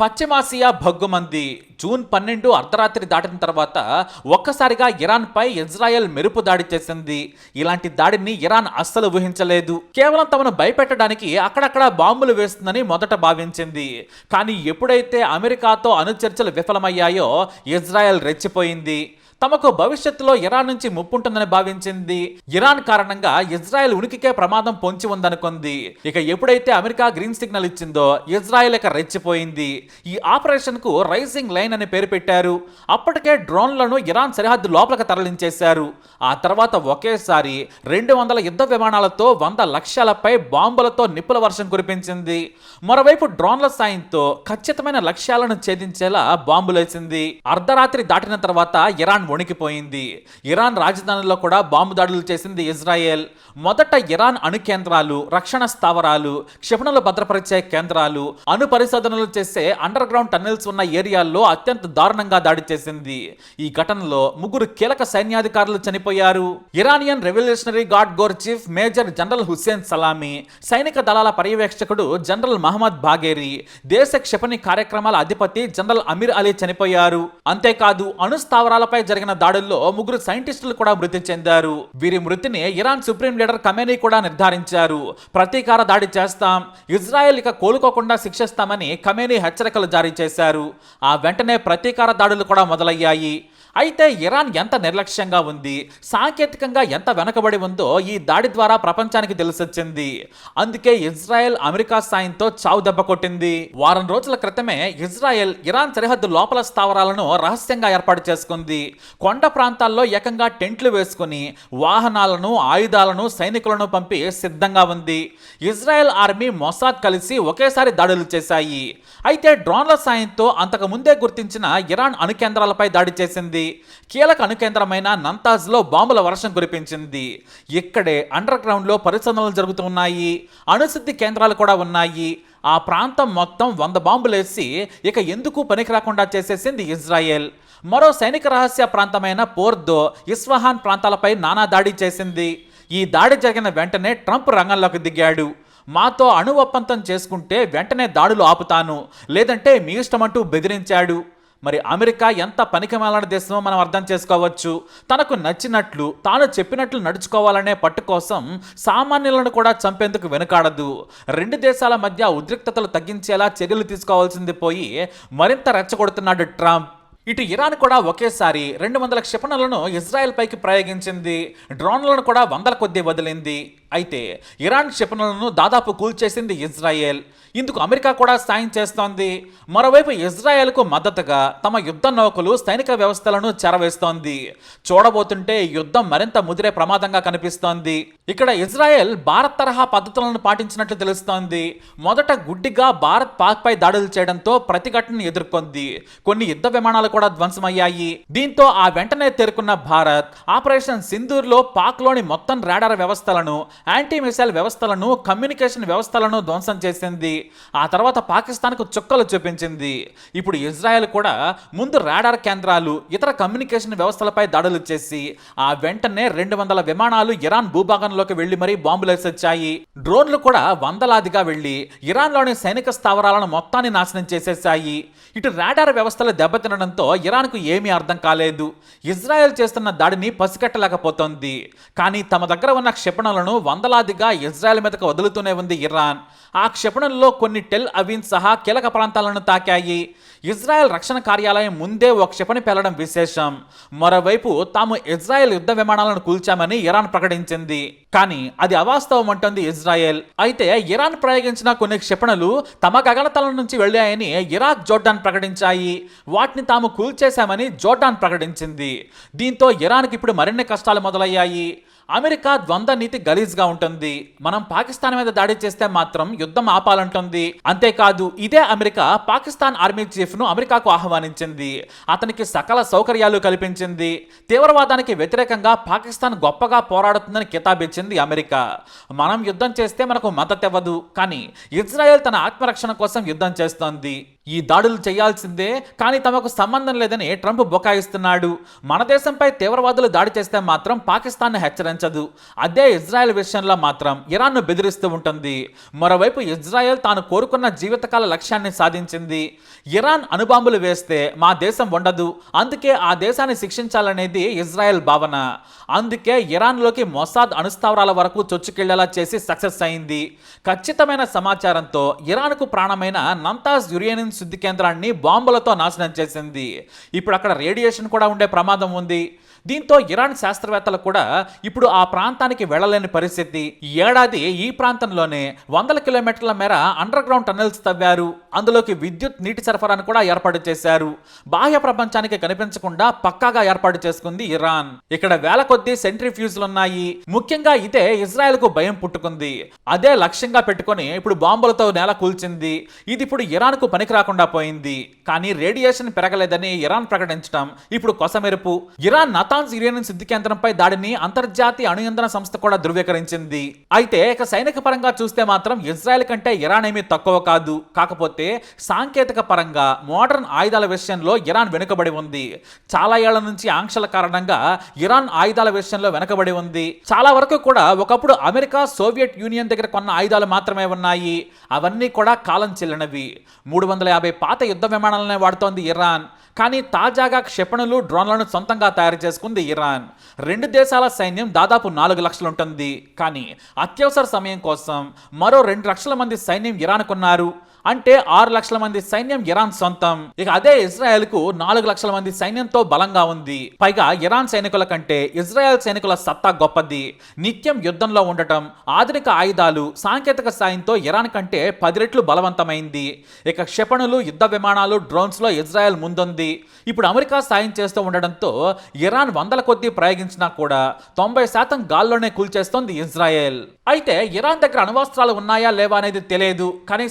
పశ్చిమాసియా భగ్గుమంది జూన్ పన్నెండు అర్ధరాత్రి దాటిన తర్వాత ఒక్కసారిగా ఇరాన్పై ఇజ్రాయెల్ మెరుపు దాడి చేసింది. ఇలాంటి దాడిని ఇరాన్ అస్సలు ఊహించలేదు. కేవలం తమను భయపెట్టడానికి అక్కడక్కడ బాంబులు వేస్తుందని మొదట భావించింది. కానీ ఎప్పుడైతే అమెరికాతో అనుచర్చలు విఫలమయ్యాయో ఇజ్రాయెల్ రెచ్చిపోయింది. తమకు భవిష్యత్తులో ఇరాన్ నుంచి ముప్పుంటుందని భావించింది. ఇరాన్ కారణంగా ఇజ్రాయెల్ ఉనికికే ప్రమాదం పొంచి ఉందనుకుంది. ఇక ఎప్పుడైతే అమెరికా గ్రీన్ సిగ్నల్ ఇచ్చిందో ఇజ్రాయెల్ ఇక రెచ్చిపోయింది. ఈ ఆపరేషన్కు రైజింగ్ లైన్ అని పేరు పెట్టారు. అప్పటికే డ్రోన్లను ఇరాన్ సరిహద్దు లోపలికి తరలించేశారు. ఆ తర్వాత ఒకేసారి రెండు వందల యుద్ధ విమానాలతో వంద లక్ష్యాలపై బాంబులతో నిప్పుల వర్షం కురిపించింది. మరోవైపు డ్రోన్ల సాయంతో ఖచ్చితమైన లక్ష్యాలను ఛేదించేలా బాంబులేసింది. అర్ధరాత్రి దాటిన తర్వాత ఇరాన్ వణికిపోయింది. ఇరాన్ రాజధానిలో కూడా బాంబు దాడులు చేసింది ఇజ్రాయెల్. మొదట ఇరాన్ అణు కేంద్రాలు రక్షణ స్థావరాలు క్షిపణులు భద్రపరిచే కేంద్రాలు అణు పరిశోధనలు చేసే అండర్ గ్రౌండ్ టన్నెల్స్ ఉన్న ఏరియాల్లో అత్యంత దారుణంగా దాడి చేసింది. ఈ ఘటనలో ముగ్గురు కీలక సైన్యాధికారులు చనిపోయారు. Iranian revolutionary guard corps chief major general Hussein Salami సైనిక దళాల పర్యవేక్షకుడు జనరల్ మహమ్మద్ బాగేరి దేశ క్షిపణి కార్యక్రమాల అధిపతి జనరల్ అమీర్ అలీ చనిపోయారు. అంతేకాదు అణు స్థావరాలపై జరిగిన దాడుల్లో ముగ్గురు సైంటిస్టులు కూడా మృతి చెందారు. వీరి మృతిని ఇరాన్ సుప్రీం లీడర్ కమేనీ కూడా నిర్ధారించారు. ప్రతీకార దాడి చేస్తాం ఇజ్రాయెల్ ఇక కోలుకోకుండా శిక్షిస్తామని కమేనీ హెచ్చరికలు జారీ చేశారు. ఆ వెంటనే ప్రతీకార దాడులు కూడా మొదలయ్యాయి. అయితే ఇరాన్ ఎంత నిర్లక్ష్యంగా ఉంది సాంకేతికంగా ఎంత వెనకబడి ఉందో ఈ దాడి ద్వారా ప్రపంచానికి తెలిసొచ్చింది. అందుకే ఇజ్రాయెల్ అమెరికా సాయంతో చావు దెబ్బ కొట్టింది. వారం రోజుల క్రితమే ఇజ్రాయెల్ ఇరాన్ సరిహద్దు లోపల స్థావరాలను రహస్యంగా ఏర్పాటు చేసుకుంది. కొండ ప్రాంతాల్లో ఏకంగా టెంట్లు వేసుకుని వాహనాలను ఆయుధాలను సైనికులను పంపి సిద్ధంగా ఉంది. ఇజ్రాయెల్ ఆర్మీ మొసాద్ కలిసి ఒకేసారి దాడులు చేశాయి. అయితే డ్రోన్ల సాయంతో అంతకు ముందే గుర్తించిన ఇరాన్ అణు కేంద్రాలపై దాడి చేసింది. కీలక అనుకేంద్రమైన నంతాజ్లో బాంబుల వర్షం కురిపించింది. ఇక్కడే అండర్ గ్రౌండ్లో పరిశోధనలు జరుగుతున్నాయి. అణుశుద్ధి కేంద్రాలు కూడా ఉన్నాయి. ఆ ప్రాంతం మొత్తం వంద బాంబులేసి ఇక ఎందుకు పనికి రాకుండా చేసేసింది ఇజ్రాయెల్? మరో సైనిక రహస్య ప్రాంతమైన పోర్దో ఇస్ఫహాన్ ప్రాంతాలపై నానా దాడి చేసింది. ఈ దాడి జరిగిన వెంటనే ట్రంప్ రంగంలోకి దిగాడు. మాతో అణు ఒప్పందం చేసుకుంటే వెంటనే దాడులు ఆపుతాను. లేదంటే మీ ఇష్టమంటూ బెదిరించాడు. మరి అమెరికా ఎంత పనికిమాలిన దేశమో మనం అర్థం చేసుకోవచ్చు. తనకు నచ్చినట్లు తాను చెప్పినట్లు నడుచుకోవాలనే పట్టు కోసం సామాన్యులను కూడా చంపేందుకు వెనుకాడదు. రెండు దేశాల మధ్య ఉద్రిక్తతలు తగ్గించేలా చర్యలు తీసుకోవాల్సింది పోయి మరింత రెచ్చగొడుతున్నాడు ట్రంప్. ఇటు ఇరాన్ కూడా ఒకేసారి రెండు వందల క్షిపణులను ఇజ్రాయెల్ పైకి ప్రయోగించింది. డ్రోన్లను కూడా వందల కొద్దీ వదిలింది. అయితే ఇరాన్ క్షిపణులను దాదాపు కూల్చేసింది ఇజ్రాయెల్. ఇందుకు అమెరికా కూడా సాయం చేస్తోంది. మరోవైపు ఇజ్రాయెల్కు మద్దతుగా తమ యుద్ధ నౌకలు సైనిక వ్యవస్థలను చెరవేస్తోంది. చూడబోతుంటే యుద్ధం మరింత ముదిరే ప్రమాదంగా కనిపిస్తోంది. ఇక్కడ ఇజ్రాయెల్ భారత్ తరహా పద్ధతులను పాటించినట్లు తెలుస్తోంది. మొదట గుడ్డిగా భారత్ పాక్పై దాడులు చేయడంతో ప్రతిఘటనను ఎదుర్కొంది. కొన్ని యుద్ధ విమానాలు కూడా ధ్వంసమయ్యాయి. దీంతో ఆ వెంటనే తేరుకున్న భారత్ ఆపరేషన్ సింధూర్లో పాక్లోని మొత్తం రాడార్ వ్యవస్థలను యాంటీ మిసైల్ వ్యవస్థలను కమ్యూనికేషన్ వ్యవస్థలను ధ్వంసం చేసింది. ఆ తర్వాత పాకిస్తాన్కు చుక్కలు చూపించింది. ఇప్పుడు ఇజ్రాయెల్ కూడా ముందు రాడార్ కేంద్రాలు ఇతర కమ్యూనికేషన్ వ్యవస్థలపై దాడులు చేసి ఆ వెంటనే రెండు వందల విమానాలు ఇరాన్ భూభాగంలోకి వెళ్ళి మరీ బాంబులేసొచ్చాయి డ్రోన్లు కూడా వందలాదిగా వెళ్ళి ఇరాన్లోని సైనిక స్థావరాలను మొత్తాన్ని నాశనం చేసేశాయి ఇటు రాడార్ వ్యవస్థలు దెబ్బతినడంతో ఇరాన్కు ఏమీ అర్థం కాలేదు. ఇజ్రాయెల్ చేస్తున్న దాడిని పసిగట్టలేకపోతోంది. కానీ తమ దగ్గర ఉన్న క్షిపణులను వందలాదిగా ఇజ్రాయెల్ మీదకు వదులుతూనే ఉంది ఇరాన్. ఆ క్షిపణుల్లో కొన్ని టెల్ అవిన్ సహా కీలక ప్రాంతాలను తాకాయి. ఇజ్రాయెల్ రక్షణ కార్యాలయం ముందే ఒక క్షిపణి పేలడం విశేషం. మరోవైపు తాము ఇజ్రాయెల్ యుద్ధ విమానాలను కూల్చామని ఇరాన్ ప్రకటించింది. కానీ అది అవాస్తవం అంటుంది ఇజ్రాయెల్. అయితే ఇరాన్ ప్రయోగించిన కొన్ని క్షిపణులు తమ గగనతలం నుంచి వెళ్ళాయని ఇరాక్ జోర్డాన్ ప్రకటించాయి. వాటిని తాము కూల్చేశామని జోర్డాన్ ప్రకటించింది. దీంతో ఇరాన్కి ఇప్పుడు మరిన్ని కష్టాలు మొదలయ్యాయి. అమెరికా ద్వంద్వ నీతి గలీజ్గా ఉంటుంది. మనం పాకిస్తాన్ మీద దాడి చేస్తే మాత్రం యుద్ధం ఆపాలంటుంది. అంతేకాదు ఇదే అమెరికా పాకిస్తాన్ ఆర్మీ చీఫ్ను అమెరికాకు ఆహ్వానించింది. అతనికి సకల సౌకర్యాలు కల్పించింది. తీవ్రవాదానికి వ్యతిరేకంగా పాకిస్తాన్ గొప్పగా పోరాడుతుందని కితాబిచ్చింది అమెరికా. మనం యుద్ధం చేస్తే మనకు మద్దతు ఇవ్వదు. కానీ ఇజ్రాయెల్ తన ఆత్మరక్షణ కోసం యుద్ధం చేస్తోంది. ఈ దాడులు చేయాల్సిందే కానీ తమకు సంబంధం లేదని ట్రంప్ బొకాయిస్తున్నాడు. మన దేశంపై తీవ్రవాదులు దాడి చేస్తే మాత్రం పాకిస్తాన్ను హెచ్చరించదు. అదే ఇజ్రాయెల్ విషయంలో మాత్రం ఇరాన్ను బెదిరిస్తూ ఉంటుంది. మరోవైపు ఇజ్రాయెల్ తాను కోరుకున్న జీవితకాల లక్ష్యాన్ని సాధించింది. ఇరాన్ అణుబాంబులు వేస్తే మా దేశం ఉండదు అందుకే ఆ దేశాన్ని శిక్షించాలనేది ఇజ్రాయెల్ భావన. అందుకే ఇరాన్లోకి మొసాద్ అణుస్థావరాల వరకు చొచ్చుకెళ్ళేలా చేసి సక్సెస్ అయింది. ఖచ్చితమైన సమాచారంతో ఇరాన్కు ప్రాణమైన నంతాజ్ యురేనిన్స్ శుద్ధి కేంద్రాన్ని బాంబులతో నాశనం చేసింది. ఇప్పుడు అక్కడ రేడియేషన్ కూడా ఉండే ప్రమాదం ఉంది. దీంతో ఇరాన్ శాస్త్రవేత్తలు కూడా ఇప్పుడు ఆ ప్రాంతానికి వెళ్ళలేని పరిస్థితి. ఈ ఏడాది ఈ ప్రాంతంలోనే వందల కిలోమీటర్ల మేర అండర్ గ్రౌండ్ టన్నెల్స్ తవ్వారు. అందులోకి విద్యుత్ నీటి సరఫరాను కూడా ఏర్పాటు చేశారు. బాహ్య ప్రపంచానికి కనిపించకుండా పక్కాగా ఏర్పాటు చేసుకుంది ఇరాన్. ఇక్కడ వేల కొద్దీ సెంట్రిఫ్యూజ్లు ఉన్నాయి. ముఖ్యంగా ఇదే ఇజ్రాయెల్కు భయం పుట్టుకుంది. అదే లక్ష్యంగా పెట్టుకొని ఇప్పుడు బాంబులతో నేల కూల్చింది. ఇది ఇప్పుడు ఇరాన్కు పనికి రాకుండా పోయింది. కానీ రేడియేషన్ పెరగలేదని ఇరాన్ ప్రకటించడం ఇప్పుడు కొసమెరుపు. ఇరాన్ నతాన్స్ యురేనియన్ శుద్ధి కేంద్రంపై దాడిని అంతర్జాతీయ అణుయంత్రణ సంస్థ కూడా ధృవీకరించింది. అయితే ఇక సైనిక పరంగా చూస్తే మాత్రం ఇజ్రాయెల్ కంటే ఇరాన్ ఏమీ తక్కువ కాదు. కాకపోతే సాంకేతిక పరంగా మోడర్న్ ఆయుధాల విషయంలో ఇరాన్ వెనుకబడి ఉంది. చాలా ఏళ్ళ నుంచి ఆంక్షల కారణంగా ఇరాన్ ఆయుధాల విషయంలో వెనుకబడి ఉంది. చాలా వరకు కూడా ఒకప్పుడు అమెరికా సోవియట్ యూనియన్ దగ్గర కొన్న ఆయుధాలు మాత్రమే ఉన్నాయి. అవన్నీ కూడా కాలం చెల్లినవి. మూడు వందల యాభై పాత యుద్ధ విమానాలనే వాడుతోంది ఇరాన్. కానీ తాజాగా క్షిపణులు డ్రోన్లను సొంతంగా తయారు చేసుకుంది ఇరాన్. రెండు దేశాల సైన్యం దాదాపు నాలుగు లక్షలు ఉంటుంది. కానీ అత్యవసర సమయం కోసం మరో రెండు లక్షల మంది సైన్యం ఇరాన్ కొన్నారు అంటే ఆరు లక్షల మంది సైన్యం ఇరాన్ సొంతం. ఇక అదే ఇజ్రాయెల్కు నాలుగు లక్షల మంది సైన్యంతో బలంగా ఉంది. పైగా ఇరాన్ సైనికుల కంటే ఇజ్రాయెల్ సైనికుల సత్తా గొప్పది. నిత్యం యుద్ధంలో ఉండటం ఆధునిక ఆయుధాలు సాంకేతిక సాయంతో ఇరాన్ కంటే పది రెట్లు బలవంతమైంది. ఇక క్షిపణులు యుద్ధ విమానాలు డ్రోన్స్లో ఇజ్రాయెల్ ముందుంది. ఇప్పుడు అమెరికా సాయం చేస్తూ ఉండడంతో ఇరాన్ వందల కొద్దీ ప్రయోగించినా కూడా తొంభై శాతం గాల్లోనే కూల్చేస్తోంది ఇజ్రాయెల్. అయితే ఇరాన్ దగ్గర అణ్వాస్త్రాలు ఉన్నాయా లేవా అనేది తెలియదు. కానీ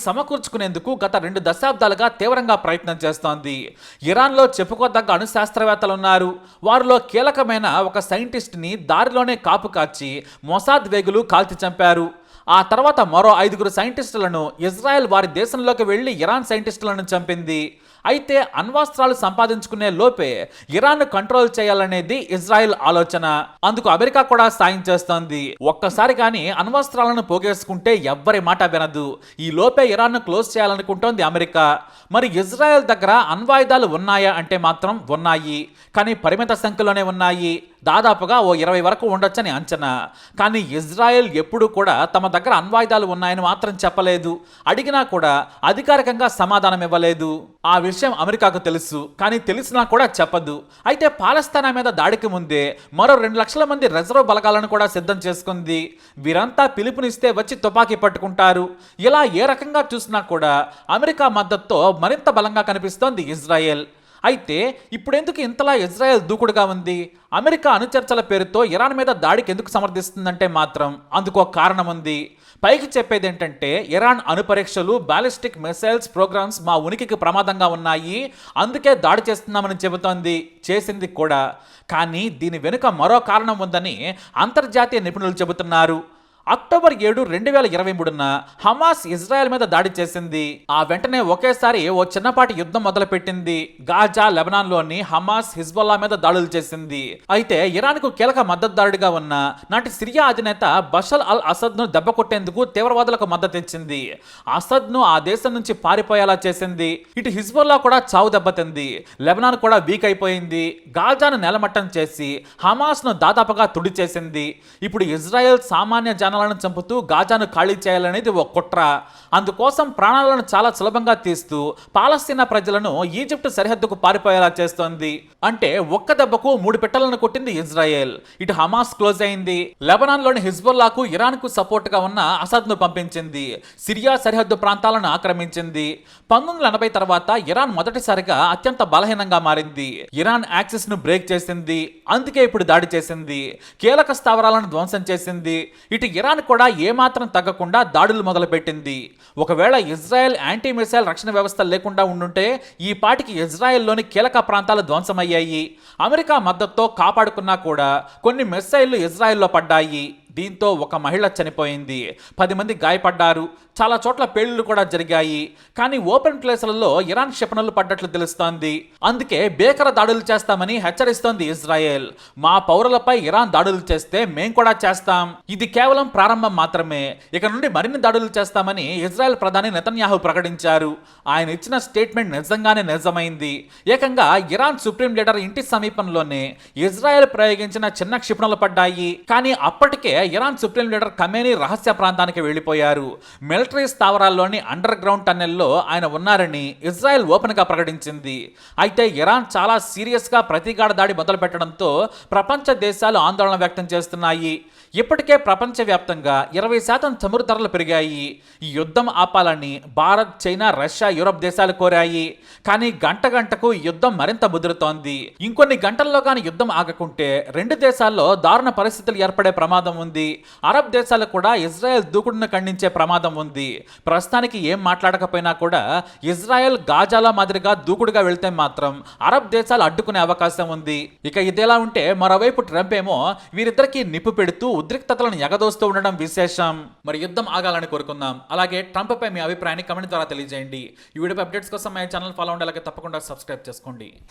తీసుకునేందుకు గత రెండు దశాబ్దాలుగా తీవ్రంగా ప్రయత్నం చేస్తోంది. ఇరాన్లో చెప్పుకోదగ్గ అణు శాస్త్రవేత్తలు ఉన్నారు. వారిలో కీలకమైన ఒక సైంటిస్ట్ని దారిలోనే కాపు కాచి మొసాద్ వేగులు కాల్చి చంపారు. ఆ తర్వాత మరో ఐదుగురు సైంటిస్టులను ఇజ్రాయెల్ వారి దేశంలోకి వెళ్ళి ఇరాన్ సైంటిస్టులను చంపింది. అయితే అణ్వాస్త్రాలు సంపాదించుకునే లోపే ఇరాన్ కంట్రోల్ చేయాలనేది ఇజ్రాయెల్ ఆలోచన. అందుకు అమెరికా కూడా సాయం చేస్తోంది. ఒక్కసారి కానీ అణ్వాస్త్రాలను పోగేసుకుంటే ఎవ్వరి మాట వినదు. ఈ లోపే ఇరాన్ క్లోజ్ చేయాలనుకుంటోంది అమెరికా. మరి ఇజ్రాయెల్ దగ్గర అణ్వాయుధాలు ఉన్నాయా అంటే మాత్రం ఉన్నాయి. కానీ పరిమిత సంఖ్యలోనే ఉన్నాయి. దాదాపుగా ఓ ఇరవై వరకు ఉండొచ్చని అంచనా. కానీ ఇజ్రాయెల్ ఎప్పుడూ కూడా తమ దగ్గర అణ్వాయుధాలు ఉన్నాయని మాత్రం చెప్పలేదు. అడిగినా కూడా అధికారికంగా సమాధానం ఇవ్వలేదు. ఆ విషయం అమెరికాకు తెలుసు కానీ తెలిసినా కూడా చెప్పదు. అయితే పాలస్తానా మీద దాడికి ముందే మరో రెండు లక్షల మంది రిజర్వ్ బలగాలను కూడా సిద్ధం చేసుకుంది. వీరంతా పిలుపునిస్తే వచ్చి తుపాకీ పట్టుకుంటారు. ఇలా ఏ రకంగా చూసినా కూడా అమెరికా మద్దతుతో మరింత బలంగా కనిపిస్తోంది ఇజ్రాయెల్. అయితే ఇప్పుడెందుకు ఇంతలా ఇజ్రాయెల్ దూకుడుగా ఉంది? అమెరికా అనుచర్చల పేరుతో ఇరాన్ మీద దాడికి ఎందుకు సమర్థిస్తుందంటే మాత్రం అందుకు ఒక కారణం ఉంది. పైకి చెప్పేది ఏంటంటే ఇరాన్ అణు పరీక్షలు మిసైల్స్ ప్రోగ్రామ్స్ మా ఉనికికి ప్రమాదంగా ఉన్నాయి అందుకే దాడి చేస్తున్నామని చెబుతోంది చేసింది కూడా. కానీ దీని వెనుక మరో కారణం ఉందని అంతర్జాతీయ నిపుణులు చెబుతున్నారు. అక్టోబర్ ఏడు రెండు వేల ఇరవై మూడున హమాస్ ఇజ్రాయెల్ మీద దాడి చేసింది. ఆ వెంటనే ఒకేసారి ఓ చిన్నపాటి యుద్ధం మొదలుపెట్టింది. గాజా లెబనాన్లోని హమాస్ హిజ్బుల్లా మీద దాడులు చేసింది. అయితే ఇరాన్కు కీలక మద్దతుదారుడిగా ఉన్న నాటి సిరియా అధినేత బషల్ అల్ అసద్ను దెబ్బ కొట్టేందుకు తీవ్రవాదులకు మద్దతు ఇచ్చింది. అసద్ను ఆ దేశం నుంచి పారిపోయేలా చేసింది. ఇటు హిజ్బుల్లా కూడా చావు దెబ్బతింది. లెబనాన్ కూడా వీక్ అయిపోయింది. గాజాను నెలమట్టం చేసి హమాస్ను దాదాపుగా తుడి చేసింది ఇప్పుడు ఇజ్రాయెల్ సామాన్య ప్రాణాలను చంపుతూ గాజాను ఖాళీ చేయాలనేది ఓ కుట్ర. అందుకోసం ప్రాణాలను చాలా సులభంగా తీస్తూ పాలస్తీనా ప్రజలను ఈజిప్ట్ సరిహద్దుకు పారిపోయేలా చేస్తోంది. అంటే ఒక్క దెబ్బకు మూడు పెట్టలను కొట్టింది ఇజ్రాయెల్. ఇటు హమాస్ క్లోజ్ అయింది. లెబనాన్లోని హిజ్బుల్లాకు ఇరాన్కు సపోర్ట్గా ఉన్న అసద్ను పంపించింది. సిరియా సరిహద్దు ప్రాంతాలను ఆక్రమించింది. పంతొమ్మిది వందల ఎనభై తర్వాత ఇరాన్ మొదటిసారిగా అత్యంత బలహీనంగా మారింది. ఇరాన్ యాక్సిస్ను బ్రేక్ చేసింది. అందుకే ఇప్పుడు దాడి చేసింది. కీలక స్థావరాలను ధ్వంసం చేసింది. ఇటు ఇరాన్ కూడా ఏమాత్రం తగ్గకుండా దాడులు మొదలుపెట్టింది. ఒకవేళ ఇజ్రాయెల్ యాంటీ మిసైల్ రక్షణ వ్యవస్థ లేకుండా ఉండుంటే ఈ పాటికి ఇజ్రాయెల్లోని కీలక ప్రాంతాలు ధ్వంసమయ్యాయి. అమెరికా మద్దతుతో కాపాడుకున్నా కూడా కొన్ని మిసైళ్ళు ఇజ్రాయెల్లో పడ్డాయి. దీంతో ఒక మహిళ చనిపోయింది. పది మంది గాయపడ్డారు. చాలా చోట్ల పేలుళ్ళు కూడా జరిగాయి. కానీ ఓపెన్ ప్లేసులలో ఇరాన్ క్షిపణులు పడ్డట్లు తెలుస్తోంది. అందుకే భీకర దాడులు చేస్తామని హెచ్చరిస్తోంది ఇజ్రాయెల్. మా పౌరులపై ఇరాన్ దాడులు చేస్తే మేం కూడా చేస్తాం. ఇది కేవలం ప్రారంభం మాత్రమే. ఇక నుండి మరిన్ని దాడులు చేస్తామని ఇజ్రాయెల్ ప్రధాని నెతన్యాహు ప్రకటించారు. ఆయన ఇచ్చిన స్టేట్మెంట్ నిజంగానే నిజమైంది. ఏకంగా ఇరాన్ సుప్రీం లీడర్ ఇంటి సమీపంలోనే ఇజ్రాయెల్ ప్రయోగించిన చిన్న క్షిపణులు పడ్డాయి. కానీ అప్పటికే ఇరాన్ సుప్రీం లీడర్ ఖమేనీ రహస్య ప్రాంతానికి వెళ్ళిపోయారు మిలిటరీ స్థావరాల్లోని అండర్ గ్రౌండ్ టన్నెల్లో ఆయన ఉన్నారని ఇజ్రాయెల్ ఓపెన్గా ప్రకటించింది. అయితే ఇరాన్ చాలా సీరియస్గా ప్రతీకార దాడి మొదలుపెట్టడంతో ప్రపంచ దేశాలు ఆందోళన వ్యక్తం చేస్తున్నాయి. ఇప్పటికే ప్రపంచవ్యాప్తంగా ఇరవై శాతం చమురు ధరలు పెరిగాయి. ఈ యుద్ధం ఆపాలని భారత్ చైనా రష్యా యూరప్ దేశాలు కోరాయి. కానీ గంట గంటకు యుద్ధం మరింత ముదురుతోంది. ఇంకొన్ని గంటల్లో కానీ యుద్ధం ఆగకుంటే రెండు దేశాల్లో దారుణ పరిస్థితులు ఏర్పడే ప్రమాదం ఉంది. అరబ్ దేశాలు కూడా ఇజ్రాయెల్ దూకుడును ఖండించే ప్రమాదం ఉంది. ప్రస్తుతానికి ఏం మాట్లాడకపోయినా కూడా ఇజ్రాయెల్ గాజాల మాదిరిగా దూకుడుగా వెళ్తే మాత్రం అరబ్ దేశాలు అడ్డుకునే అవకాశం ఉంది. ఇక ఇదేలా ఉంటే మరోవైపు ట్రంప్ ఏమో వీరిద్దరికి నిప్పు పెడుతూ ఉద్రిక్తతలను ఎగదోస్తూ ఉండడం విశేషం. మరి యుద్ధం ఆగాలని కోరుకుందాం. అలాగే ట్రంప్ పై మీ అభిప్రాయాన్ని కమెంట్ ద్వారా తెలియజేయండి. ఈ వీడియో అప్డేట్స్ కోసం మా ఛానల్ ఫాలో ఉండాలి తప్పకుండా సబ్స్క్రైబ్ చేసుకోండి.